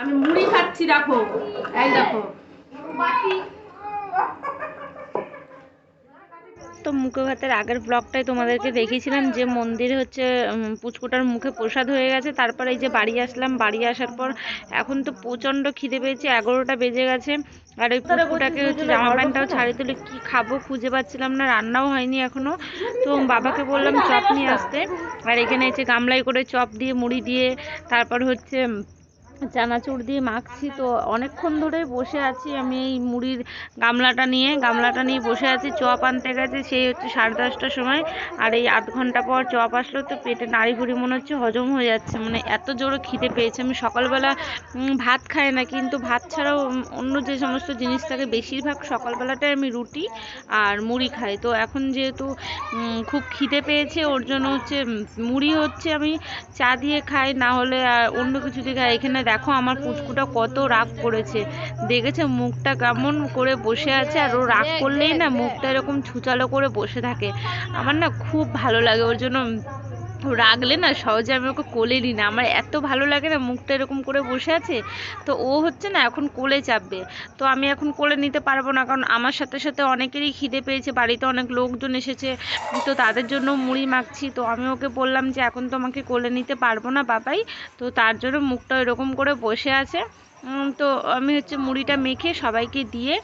আমি মুড়ি খাচ্ছি দেখো। এই দেখো। তো মুখে ভাতের আগের ব্লগটাই তোমাদেরকে দেখিয়েছিলাম যে মন্দিরে হচ্ছে পুচকুটার মুখে প্রসাদ হয়ে গেছে। তারপরে এই যে বাড়ি আসলাম বাড়ি আসার পর এখন তো প্রচণ্ড খিদে পেয়েছে এগারোটা বেজে গেছে। আর ওই পুচকুটাকে হচ্ছে জামা প্যান্টটাও ছাড়ি তুলে কী খাব খুঁজে পাচ্ছিলাম না রান্নাও হয়নি এখনও তো বাবাকে বললাম চপ নিয়ে আসতে। আর এখানে এসে গামলায় করে চপ দিয়ে মুড়ি দিয়ে তারপর হচ্ছে চানাচুর দিয়ে মাখছি, তো অনেকক্ষণ ধরে বসে আছি আমি এই মুড়ির গামলাটা নিয়ে। গামলাটা নিয়ে বসে আছি, চপ আনতে গেছে, সেই হচ্ছে সাড়ে দশটার সময়। আর এই আধ ঘণ্টা পর চপ আসলো, তো পেটে নাড়ি ভুড়ি মনে হচ্ছে হজম হয়ে যাচ্ছে। মানে এত জোরে খিদে পেয়েছে। আমি সকালবেলা ভাত খাই না, কিন্তু ভাত ছাড়াও অন্য যে সমস্ত জিনিস থাকে বেশিরভাগ সকালবেলাটায় আমি রুটি আর মুড়ি খাই। তো এখন যেহেতু খুব খিদে পেয়েছে, ওর জন্য হচ্ছে মুড়ি হচ্ছে আমি চা দিয়ে খাই, না হলে আর অন্য কিছু দিয়ে খাই। এখানে দেখো আমার পুচকুটা কত রাগ করেছে। দেখেছে মুখটা কেমন করে বসে আছে আর ও রাগ করলেই না মুখটা এরকম ছুচালো করে বসে থাকে। আমার না খুব ভালো লাগে ওর জন্য। রাগলে না সহজে আমি ওকে কোলে নিই না। আমার এত ভালো লাগে না মুখটা এরকম করে বসে আছে, তো ও হচ্ছে না এখন কোলে চাপবে। তো আমি এখন কোলে নিতে পারব না, কারণ আমার সাথে সাথে অনেকেরই খিদে পেয়েছে, বাড়িতে অনেক লোকজন এসেছে, তো তাদের জন্য মুড়ি মাখছি। তো আমি ওকে বললাম যে, এখন তো আমাকে কোলে নিতে পারব না বাবাই তো তার জন্য মুখটা এরকম করে বসে আছে। তো আমি হচ্ছে মুড়িটা মেখে সবাইকে দিয়ে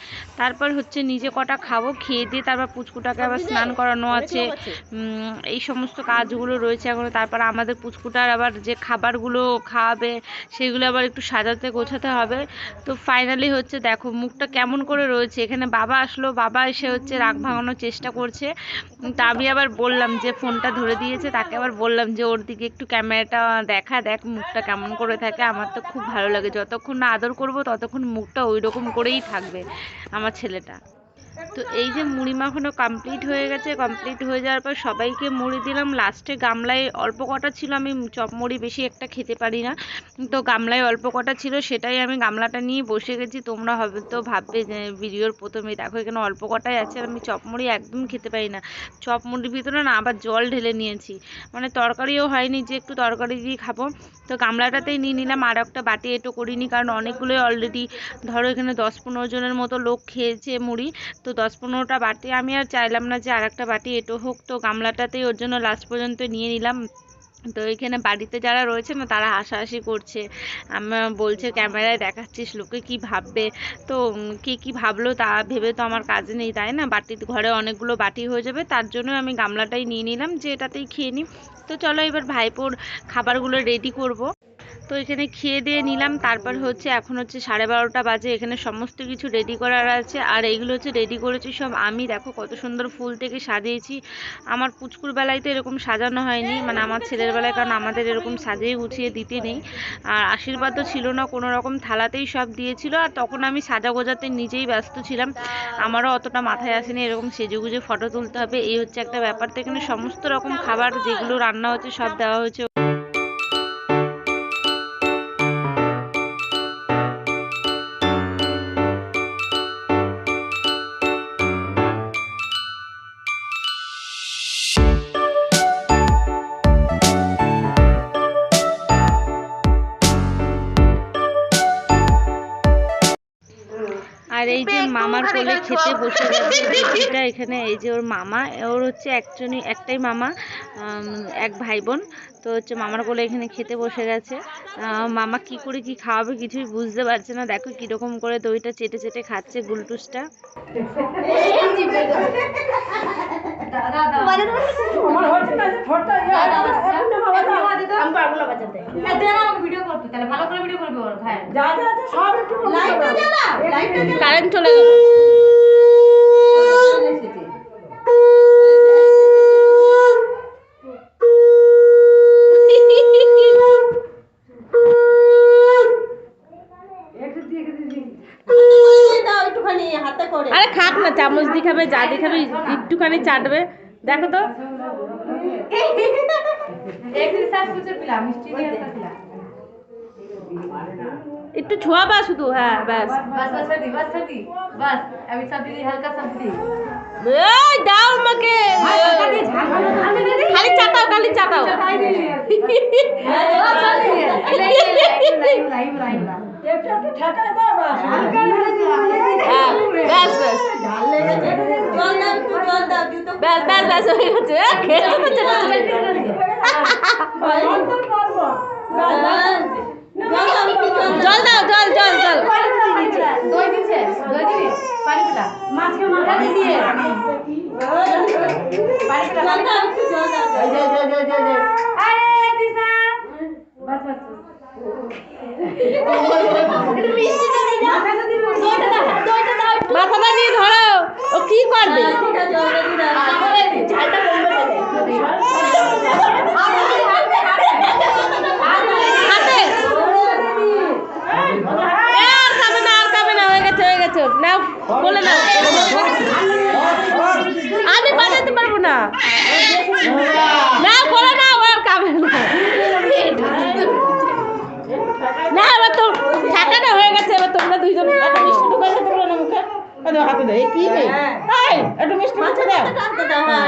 তারপর হচ্ছে নিজে কটা খাব খেয়ে দিয়ে তারপর পুচকুটাকে আবার স্নান করানো আছে। এই সমস্ত কাজগুলো রয়েছে এখনও। তারপর আমাদের পুচকুটার আবার যে খাবারগুলো খাওয়াবে সেগুলো আবার একটু সাজাতে গোছাতে হবে। তো ফাইনালি হচ্ছে দেখো মুখটা কেমন করে রয়েছে? এখানে বাবা আসলো বাবা এসে হচ্ছে রাগ ভাঙানোর চেষ্টা করছে। তা আমি আবার বললাম যে ফোনটা ধরে দিয়েছে তাকে আবার বললাম যে ওর দিকে একটু ক্যামেরাটা দেখা দেখ মুখটা কেমন করে থাকে আমার তো খুব ভালো লাগে। যতক্ষণ না আদর করব, ততক্ষণ মুখটা ওই রকম করেই থাকবে আমার ছেলেটা। তো এই যে মুড়ি মাখানো কমপ্লিট হয়ে গেছে কমপ্লিট হয়ে যাওয়ার পর সবাইকে মুড়ি দিলাম। লাস্টে গামলায় অল্প কটা ছিল, আমি চপ মুড়ি বেশি একটা খেতে পারি না। তো গামলায় অল্প কটা ছিল, সেটাই আমি গামলাটা নিয়ে বসে গেছি। তোমরা হবে তো ভাববে যে ভিডিওর প্রথমে, দেখো এখানে অল্প কটাই আছে আর আমি চপ মুড়ি একদম খেতে পারি না। চপ মুড়ির ভিতরে না আবার জল ঢেলে নিয়েছি। মানে তরকারিও হয়নি, যে একটু তরকারি দিয়ে খাব। তো গামলাটাতেই নিয়ে নিলাম, আর একটা বাটি এটো করিনি, কারণ অনেকগুলোই অলরেডি ধরো এখানে দশ পনেরো জনের মতো লোক খেয়েছে মুড়ি, তো দশ পনেরোটা বাটি আমি আর চাইলাম না যে আর একটা বাটি এটো হোক, তো গামলাটাতেই ওর জন্য লাস্ট পর্যন্ত নিয়ে নিলাম। তো এখানে বাড়িতে যারা রয়েছে না তারা হাসাহাসি করছে। আমার বলছে, ক্যামেরায় দেখাচ্ছিস লোকে কি ভাববে? তো কে কি ভাবলো তা ভেবে তো আমার কাজ নেই, তাই না? বাটির ঘরে অনেকগুলো বাটি হয়ে যাবে, তার জন্য আমি গামলাটাই নিয়ে নিলাম, যে এটাতেই খেয়ে নিই। তো চলো এবার ভাইপোর খাবারগুলো রেডি করব। তো এখানে খেয়ে দিয়ে নিলাম। তারপর হচ্ছে এখন হচ্ছে সাড়ে বারোটা বাজে। এখানে সমস্ত কিছু রেডি করার আছে। আর এইগুলো হচ্ছে রেডি করেছি সব আমি। দেখো কত সুন্দর ফুল থেকে সাজিয়েছি। আমার পুচকুর বেলায় তো এরকম সাজানো হয়নি। মানে আমার ছেলের বেলায়, কারণ আমাদের এরকম সাজিয়ে গুছিয়ে দিতে নেই। আর আশীর্বাদও ছিল না, কোনো রকম থালাতেই সব দিয়েছিল। আর তখন আমি সাজা গোজাতে নিজেই ব্যস্ত ছিলাম। আমারও অতটা মাথায় আসেনি এরকম সেজে গুজে ফটো তুলতে হবে। এই হচ্ছে একটা ব্যাপার। তো এখানে সমস্ত রকম খাবার যেগুলো রান্না হচ্ছে সব দেওয়া হয়েছে আর এই যে মামার কোলে খেতে বসে গেছে এটা এখানে এই যে ওর মামা ওর হচ্ছে একজনই একটাই মামা এক ভাই বোন তো হচ্ছে মামার কোলে এখানে খেতে বসে গেছে আহ, মামা কি করে কি খাওয়াবে কিছুই বুঝতে পারছে না দেখো কীরকম করে দইটা চেটে চেটে খাচ্ছে গুলটুসটা কারেন্ট চলে গেল আরে খাক না চামচ দিয়ে খাবে যা দিয়ে খাবে একটুখানি চাটবে দেখো তো একটু ছোঁয়াবা শুধু হ্যাঁ ব্যাস এই দাও আমাকে খালি চাটাও খালি চাটাও হ্যাঁ, ব্যাস ব্যাস ব্যাস ব্যাস ব্যাস হয়ে গেছে আহ, খেতে তুমি। জল দাও জল জল জল। দই দিছে মাথাটা নিয়ে ধরো। ও কি করবে? হাতে এ, আর খাবে না আর খাবে না হয়ে গেছে হয়ে গেছে নাও বলে নাও আমি বাজাতে পারব না বলে না আর না এবার তো না হয়ে গেছে এবার তোমরা দুইজন মিষ্টি ঢুকাইতে পারল না মুখে হাতে দে এই কি এই একটু মিষ্টি মুখে দাও না